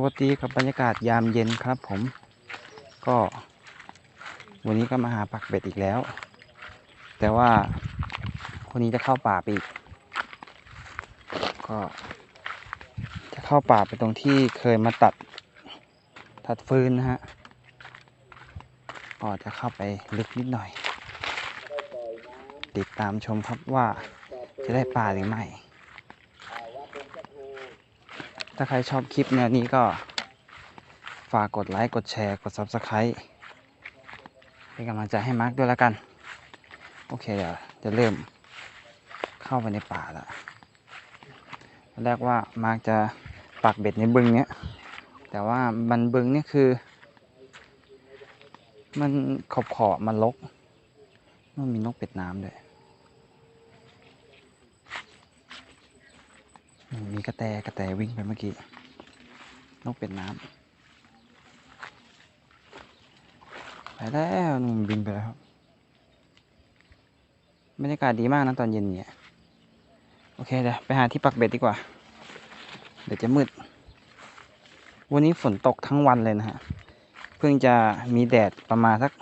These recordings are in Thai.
วัสดีกับบรรยากาศยามเย็นครับผม ก็ วันนี้ก็มาหาปักเบ็ดอีกแล้ว แต่ว่าคนนี้จะเข้าป่าไปอีก ก็ จะเข้าป่าไปตรงที่เคยมาตัด ตัดฟืนนะฮะ ก็จะเข้าไปลึกนิดหน่อย ติดตามชมครับว่าจะได้ปลาหรือไม่ ถ้าใครชอบคลิปแนวนี้ก็ ฝากกดไลค์ กดแชร์ กด Subscribe เป็นกำลังใจให้มาร์กด้วยแล้วกัน โอเคเดี๋ยวจะเริ่มเข้าไปในป่าแล้วแรกว่ามาร์กจะปักเบ็ดในบึงเนี้ย แต่ว่ามันบึงเนี่ยคือ มันขอบขอบๆมันลกมันมีนกเป็ดน้ำด้วย อืมมี กระแตกระแตวิ่งไปเมื่อกี้นกเป็ดน้ำไปแล้วนุ่มบินไปแล้วครับบรรยากาศดีมากนะตอนเย็นเนี่ยโอเคเดี๋ยวไปหาที่ปักเบ็ดดีกว่า เดี๋ยวจะมืด วันนี้ฝนตกทั้งวันเลยนะฮะ เพิ่งจะมีแดดประมาณสัก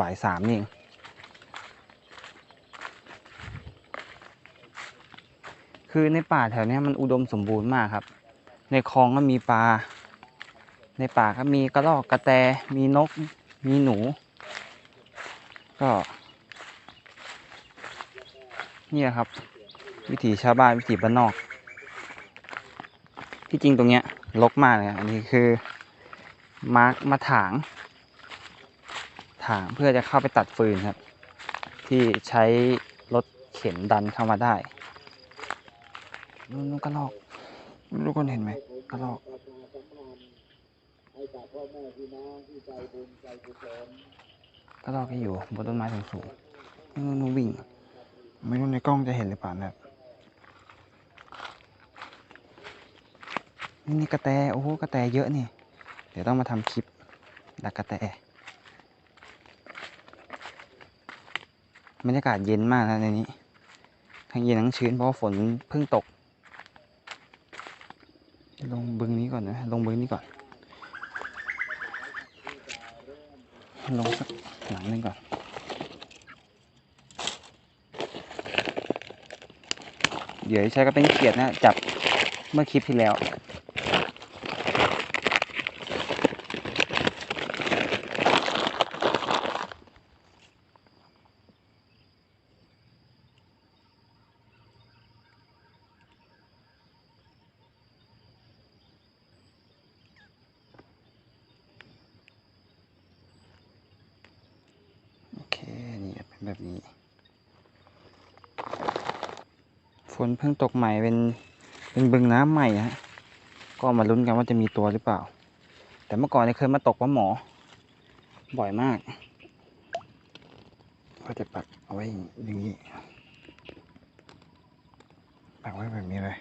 บ่ายสามนี่เอง คือในป่าแถวนี้มันอุดมสมบูรณ์มากครับ ในคลองก็มีปลา ในป่าก็มีกระรอกกระแต มีนก มีหนู ก็ นี่แหละครับ วิถีชาวบ้านวิถีบ้านนอก ที่จริงตรงเนี้ยรกมากเลยอันนี้คือ มาร์กมาถาง ถางเพื่อจะเข้าไปตัดฟืนครับ ที่ใช้รถเข็นดันเข้ามาได้ นู่นนู่นกระรอกทุกคนเห็นไหมกระรอกกระรอกที่อยู่บนต้นไม้สูงสูงๆนู่นนู่นวิ่ง ไม่รู้ในกล้องจะเห็นหรือเปล่านะนี่นี่กระแตโอ้โหกระแตเยอะนี่ เดี๋ยวต้องมาทำคลิปดักกระแตบรรยากาศเย็นมากนะในนี้ทั้งเย็นทั้งชื้นเพราะฝนเพิ่งตก ลงบึงนี้ก่อนนะ ลงบึงนี้ก่อน ลงสักหลังหนึงก่อนเดี๋ยวใช้ก็เป็นเกียดนะ จับเมื่อคลิปที่แล้ว โอเค นี่เป็นแบบนี้ ฝ นเพิ่งตกใหม่เป็นเป็นบึงน้ำใหม่ฮะก็มาลุ้นกันว่าจะมีตัวหรือเปล่า แต่เมื่อก่อนเนี่ยเคยมาตกว่าหมอ บ่อยมาก ก็จะปักเอาไว้อย่างนี้ปักไว้แบบนี้เลย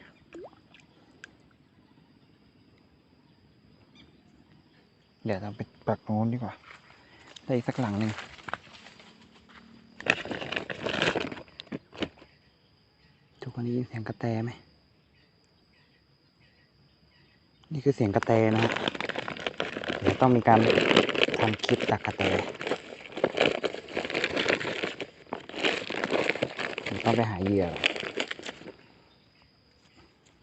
เดี๋ยวเราไปปักโน้นดีกว่า ได้อีกสักหลังหนึ่ง ทุกคนได้เสียงกระแตไหม นี่คือเสียงกระแตนะฮะเดี๋ยวต้องมีการทำคลิปตักกระแตต้องไปหาเหยื่อ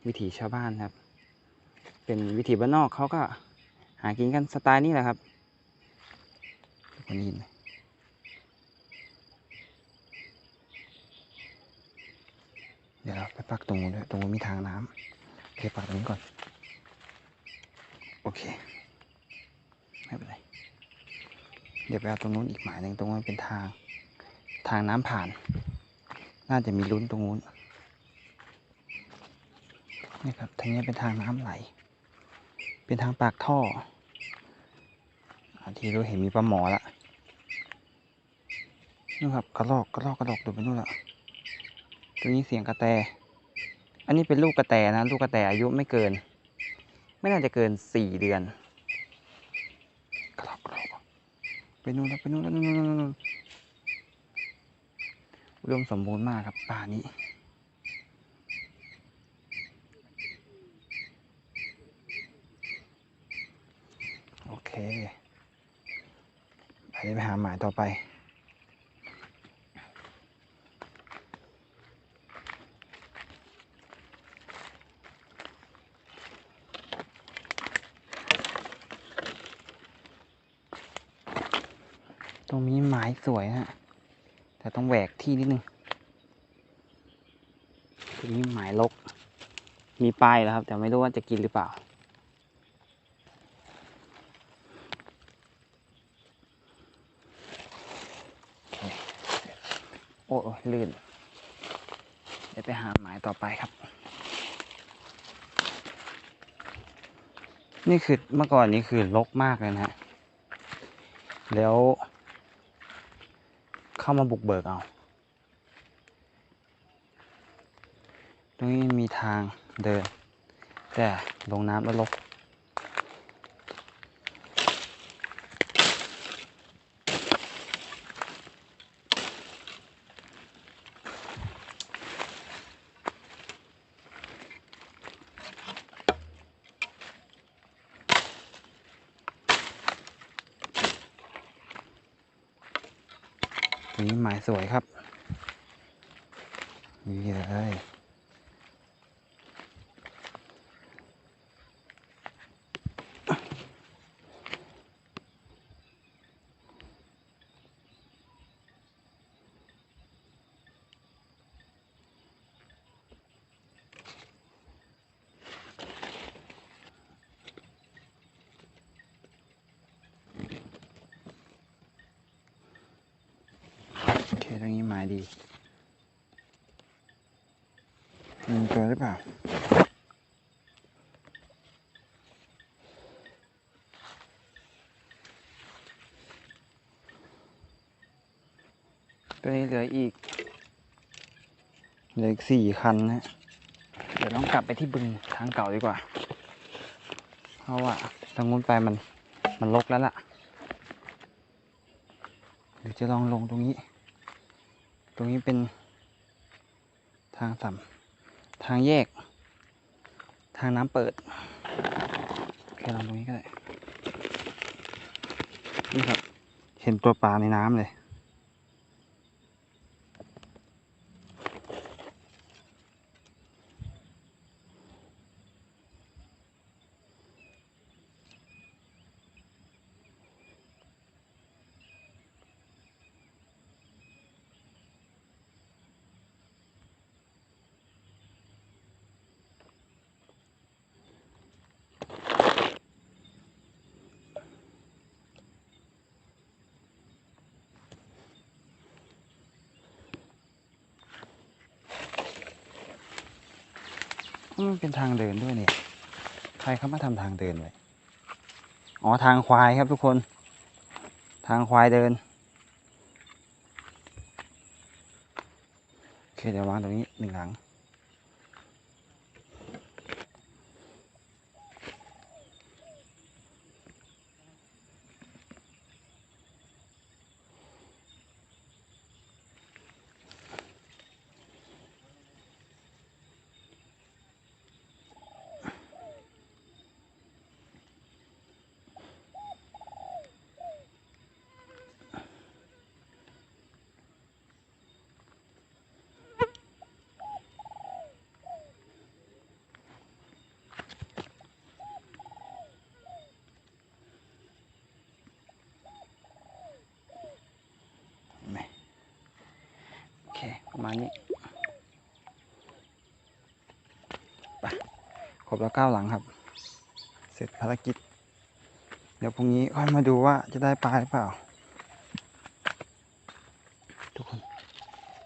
วิถีชาวบ้านครับ เป็นวิถีบ้านนอกเขาก็หากินกันสไตล์นี้แหละครับคนได้ไหม เดี๋ยวเราไปปักตรงนู้นด้วยตรงนู้นมีทางน้ำโอเคปักตรงนี้ก่อน โอเค ไม่เป็นไร เดี๋ยวไปเอาตรงนู้นอีกหมายหนึ่งตรงนั้นเป็นทาง ทางน้ำผ่าน น่าจะมีลุ้นตรงนู้นนี่ครับทางนี้เป็นทางน้ำไหล เป็นทางปากท่อทีเราเห็นมีปลาหมอละนี่ครับกระรอกกระรอกกระรอกดูไปนู่นละ ตัวนี้เสียงกระแต อันนี้เป็นลูกกระแตนะ ลูกกระแตอายุไม่เกิน ไม่น่าจะเกินสี่เดือนกระรอกกรอกไปนู่นแล้วไปนู่นแล้วนู่นนู่นนู่นนู่นอุดมสมบูรณ์มากครับป่านี้นไปไปหาหมายต่อไป ต รงนี้ไม้สวยฮะ แต่ต้องแหวกที่นิดนึงตรงนี้หมายลก มีป้ายแล้วครับ แต่ไม่รู้ว่าจะกินหรือเปล่า โอ้ลื่น เดี๋ยวไปหาหมายต่อไปครับ นี่คือเมื่อก่อนนี้คือรกมากเลยนะฮะแล้ว เข้ามาบุกเบิกเอา ตรงนี้มีทางเดิน แต่ลงน้ำแล้วลบ ตรงนี้หมาย สวยครับนี่เลย โอเค ตรงนี้หมายดีมีตัวหรือเปล่าตัวนี้เหลืออีก เหลืออีกสี่คันนะเดี๋ยวต้องกลับไปที่บึงทางเก่าดีกว่า เพราะว่าทางนู้นไปมันมันลกแล้วล่ะหรือจะลองลงตรงนี้ ตรงนี้เป็นทางสัมทางแยก ทางน้ำเปิดโอเคลองตรงนี้ก็ได้นี่ครับ เห็นตัวปลาในน้ำเลย มันเป็นทางเดินด้วยเนี่ย ใครเขามาทำทางเดินไว้อ๋อทางควายครับทุกคน ทางควายเดินโอเคเดี๋ยววางตรงนี้หนึ่งหลัง มาณนี้ไปครบแล้วเก้าหลังครับ เสร็จภารกิจ เดี๋ยวพรุ่งนี้ค่อยมาดูว่าจะได้ปลาหรือเปล่า ทุกคน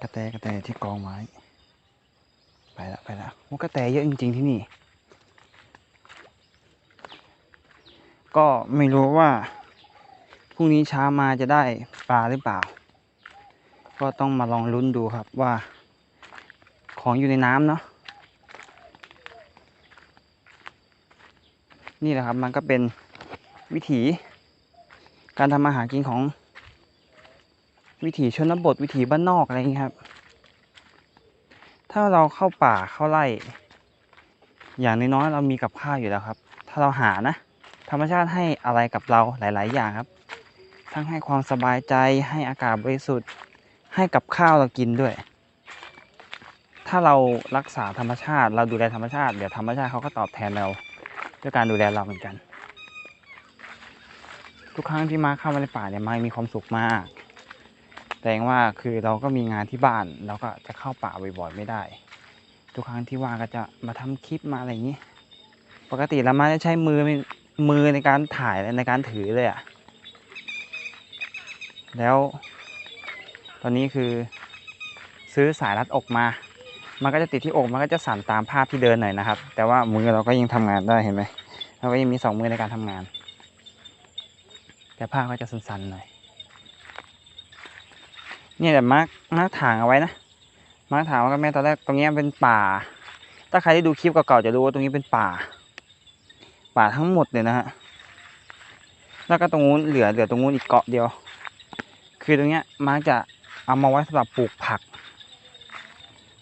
กระแตกระแตที่กองไม้ ไปละไปละโอ้กระแตเยอะจริง ๆที่นี่ ก็ไม่รู้ว่าพรุ่งนี้เช้ามาจะได้ปลาหรือเปล่า ก็ต้องมาลองลุ้นดูครับว่า ของอยู่ในน้ำเนาะนี่แหละครับมันก็เป็นวิถี การทำอาหารกินของ วิถีชนบทวิถีบ้านนอกอะไรอย่างนี้ครับ ถ้าเราเข้าป่าเข้าไร่ อย่างน้อยๆเรามีกับข้าวอยู่แล้วครับ ถ้าเราหานะ ธรรมชาติให้อะไรกับเราหลาย ๆ อย่างครับ ทั้งให้ความสบายใจให้อากาศบริสุทธิ์ ให้กับข้าวเรากินด้วย ถ้าเรารักษาธรรมชาติ เราดูแลธรรมชาติ เดี๋ยวธรรมชาติเขาก็ตอบแทนเราด้วยการดูแลเราเหมือนกัน ทุกครั้งที่มาเข้ามาในป่าเนี่ยมามีความสุขมาก แต่เองว่าคือเราก็มีงานที่บ้านเราก็จะเข้าป่าบ่อยๆไม่ได้ ทุกครั้งที่ว่างก็จะมาทำคลิปมาอะไรอย่างนี้ ปกติแล้วมาจะใช้มือมือในการถ่ายในการถือเลยอะแล้ว ตอนนี้คือซื้อสายรัดอกมา มันก็จะติดที่อกมันก็จะสั่นตามภาพที่เดินหน่อยนะครับ แต่ว่ามือเราก็ยังทำงานได้เห็นไหมเราก็ยังมีสองมือในการทำงาน แต่ภาพก็จะสั่นๆหน่อยเนี่ยแต่มาร์กมาร์กถางเอาไว้นะมาร์กถางว่ากับแม่ตอนแรกตรงนี้เป็นป่า ถ้าใครได้ดูคลิปเก่าๆจะรู้ว่าตรงนี้เป็นป่า ป่าทั้งหมดเลยนะฮะแล้วก็ตรงนู้นเหลือเหลือตรงนู้นอีกเกาะเดียว คือตรงเนี้ยมาร์กจะ เอามาไว้สำหรับปลูกผัก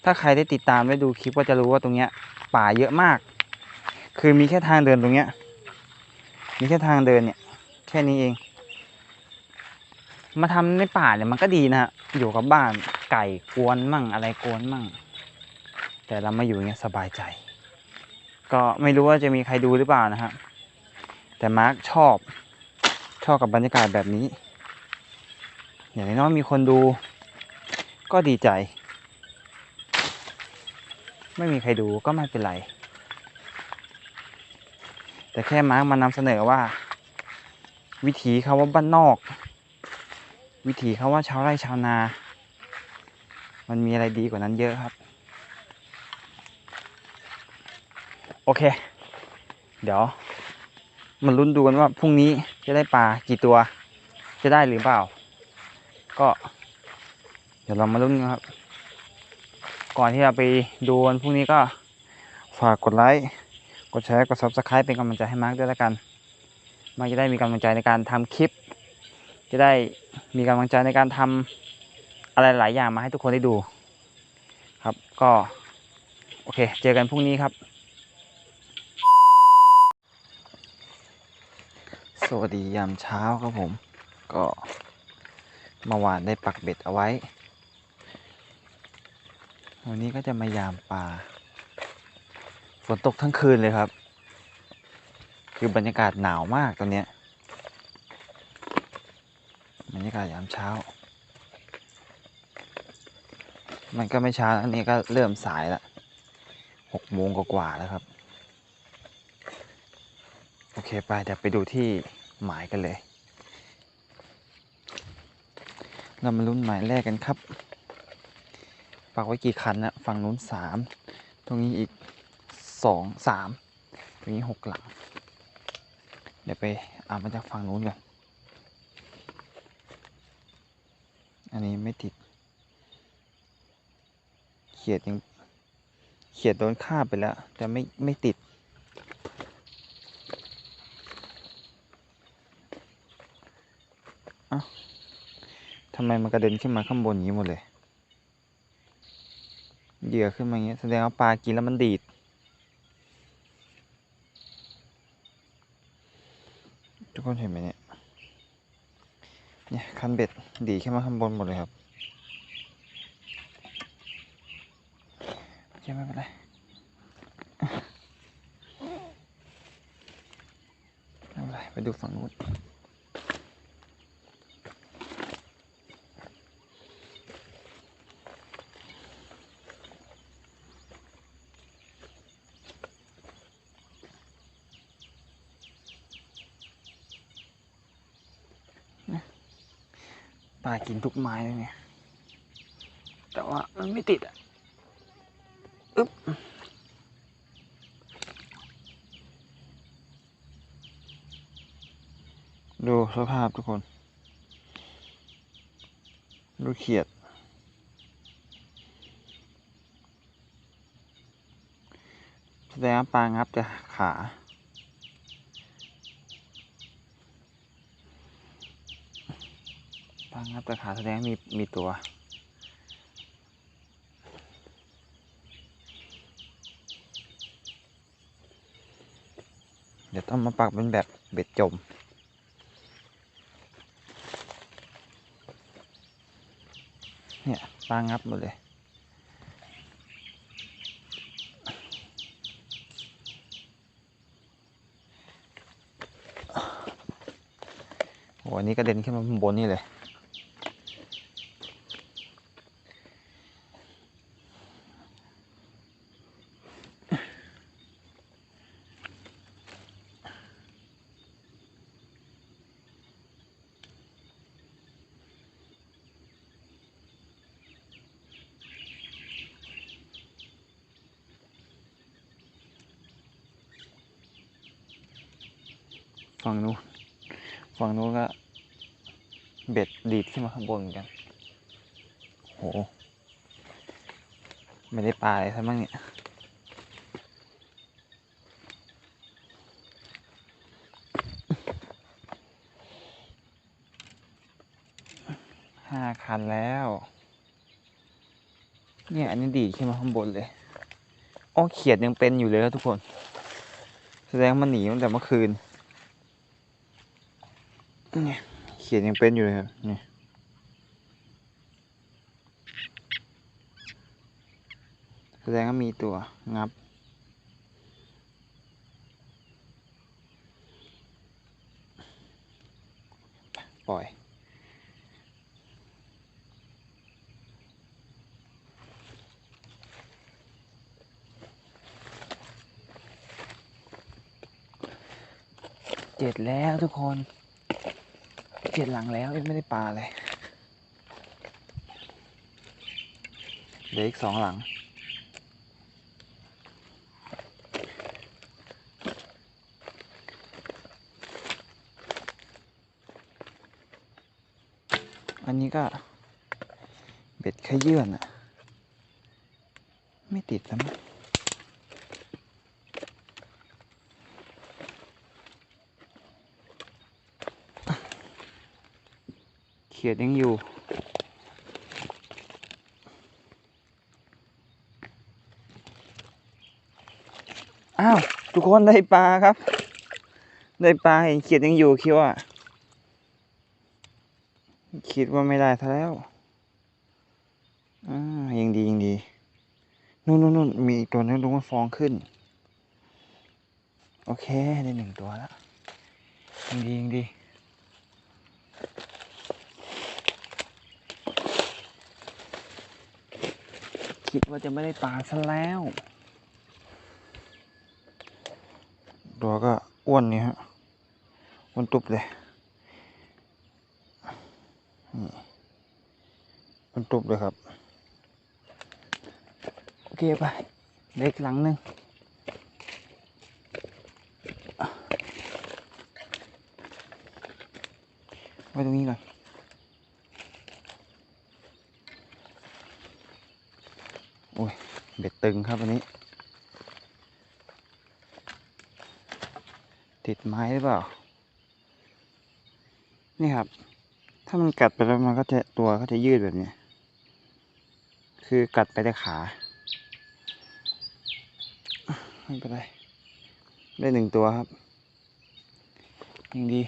ถ้าใครได้ติดตามได้ดูคลิปก็จะรู้ว่าตรงเนี้ย ป่าเยอะมาก คือมีแค่ทางเดินตรงเนี้ย มีแค่ทางเดินเนี่ย แค่นี้เอง มาทำในป่าเนี่ยมันก็ดีนะฮะอยู่กับบ้านไก่กวนมั่งอะไรกวนมั่ง แต่เรามาอยู่อย่างเงี้ยสบายใจ ก็ไม่รู้ว่าจะมีใครดูหรือเปล่านะฮะแต่มาร์คชอบชอบกับบรรยากาศแบบนี้ อย่างน้อยมีคนดู ก็ดีใจ ไม่มีใครดูก็ไม่เป็นไร แต่แค่มาร์คมานำเสนอว่า วิถีเขาว่าบ้านนอก วิถีเขาว่าชาวไร่ชาวนา มันมีอะไรดีกว่านั้นเยอะครับ โอเค เดี๋ยว มันลุ้นดูกันว่าพรุ่งนี้จะได้ปลากี่ตัว จะได้หรือเปล่า ก็ ดี๋ยวเรามาลุ้นกันครับ ก่อนที่จะไปดูวันพรุ่งนี้ก็ฝากกดไลค์ กดแชร์ กด subscribe เป็นกำลังใจให้มาร์คด้วยแล้วกัน มาร์คจะได้มีกำลังใจในการทำคลิป จะได้มีกำลังใจในการทำอะไรหลายอย่างมาให้ทุกคนได้ดู ครับ ก็ โอเค เจอกันพรุ่งนี้ครับ สวัสดียามเช้าครับผม ก็เมื่อวานได้ปักเบ็ดเอาไว้ วันนี้ก็จะมายามปลาฝนตกทั้งคืนเลยครับ คือบรรยากาศหนาวมากตอนนี้บรรยากาศยามเช้า มันก็ไม่เช้าอันนี้ก็เริ่มสายละหกโมงกว่าแล้วครับ โอเคไปเดี๋ยวไปดูที่หมายกันเลย เรามาลุ้นหมายแรกกันครับ ปักไว้กี่คันนะฝั่งนู้นสามตรงนี้อีกสองสามตรงนี้หกหลัง เดี๋ยวไปเอามาจากฝั่งนู้นกันอันนี้ไม่ติด เขียดยังเขียดโดนฆ่าไปแล้ว แต่ไม่ไม่ติดอ้าทำไมมันกระเด็นขึ้นมาข้างบนอย่างนี้หมดเลย เหยื่อขึ้นมาอย่างเงี้ยแสดงว่าปลากินแล้วมันดีด ทุกคนเห็นไหมเนี่ยเนี่ยคันเบ็ดดีดขึ้นมาข้างบนหมดเลยครับโอเคไม่เป็นไรไม่เป็นไร ไปดูฝั่งนู้นากินทุกไม้เลยเนี่ย แต่ว่ามันไม่ติดอะอึ๊บดูสภาพทุกคน ดูเขียด แสดงว่าปลางับจะขา ปางับจะขาแสดงมีมีตัวเดี๋ยวต้องมาปักเป็นแบบเบ็ดจม เนี่ยปลางับหมดเลย โอ้อันนี้กระเด็นขึ้นมาบนนี่เลย ฝั่งนู้นฝั่งนู้นก็ เบ็ดดีดขึ้นมาข้างบนเหมือนกัน โห ไม่ได้ปลาอะไรซะมั่งเนี่ย ห้าคันแล้ว เนี่ยอันนี้ดีดขึ้นมาข้างบนเลยอ้อเขียดยังเป็นอยู่เลยครับทุกคน แสดงมันหนีตั้งแต่เมื่อคืน เนี่ยเขียนยังเป็นอยู่เลยครับนี่แสดงว่ามีตัวงับ ปล่อย เจ็ดแล้วทุกคน เจ็ดหลังแล้วยังไม่ได้ปลาเลยเหลืออีกสองหลัง อันนี้ก็ เบ็ดขยื่นอะไม่ติดแล้วมั้ง เขียดยังอยู่ อ้าว ทุกคนได้ปลาครับ ได้ปลาเห็นเขียดยังอยู่คิดว่าคิดว่าไม่ได้ซะแล้วอ่ายังดียังดีนู่นนู่นมีตัวนึงลงมาฟองขึ้น โอเค ได้หนึ่งตัวแล้วยังดียังดี คิดว่าจะไม่ได้ปลาซะแล้ว ตัวก็อ้วนนี่ฮะอ้วนตุบเลยนี่มันตุบเลยครับ โอเคไปเล็กหลังหนึ่งไว้ตรงนี้ก่อน โอ้ย เบ็ดตึงครับวันนี้ ติดไม้หรือเปล่า นี่ครับ ถ้ามันกัดไปแล้วมันก็จะตัวก็จะยืดแบบนี้ คือกัดไปแต่ขา ไม่เป็นไร ได้หนึ่งตัวครับ ยังดี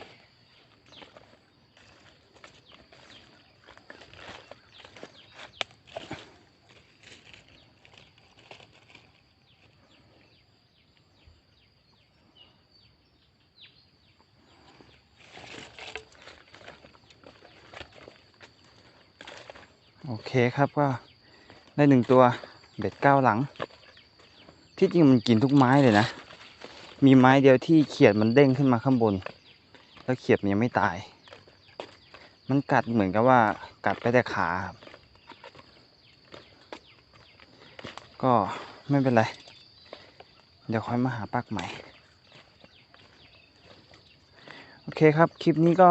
เคครับก็ได้หนึ่งตัวเบ็ดเก้าหลัง ที่จริงมันกินทุกไม้เลยนะ มีไม้เดียวที่เขียดมันเด้งขึ้นมาข้างบน แล้วเขียดมันยังไม่ตาย มันกัดเหมือนกับว่ากัดไปแต่ขาครับก็ไม่เป็นไร เดี๋ยวค่อยมาหาปักใหม่ โอเคครับ คลิปนี้ก็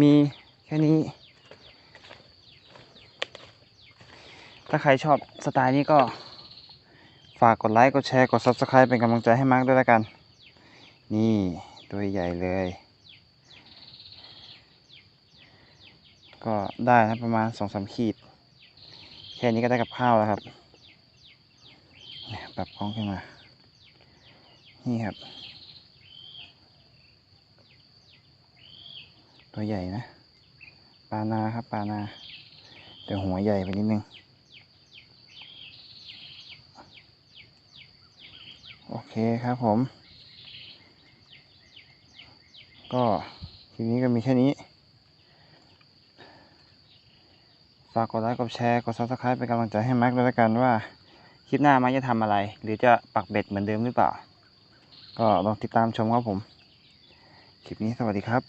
มีแค่นี้ ถ้าใครชอบสไตล์นี้ก็ฝากกดไลค์ กดแชร์ กด Subscribe เป็นกำลังใจให้มากด้วยละกัน นี่ตัวใหญ่เลย ก็ได้นะประมาณสองสามขีด แค่นี้ก็ได้กับข้าวแล้วครับปรับกล้องขึ้นมา นี่ครับ ตัวใหญ่นะ ปานาครับปานา แต่หัวใหญ่ไปนิดนึง โอเคครับผม ก็คลิปนี้ก็มีแค่นี้ ฝากกดไลค์กดแชร์กด subscribe เป็นกำลังใจให้แม็กด้วยละกันว่า คลิปหน้าแม็กจะทำอะไร หรือจะปักเบ็ดเหมือนเดิมหรือเปล่า ก็ลองติดตามชมครับผม คลิปนี้สวัสดีครับ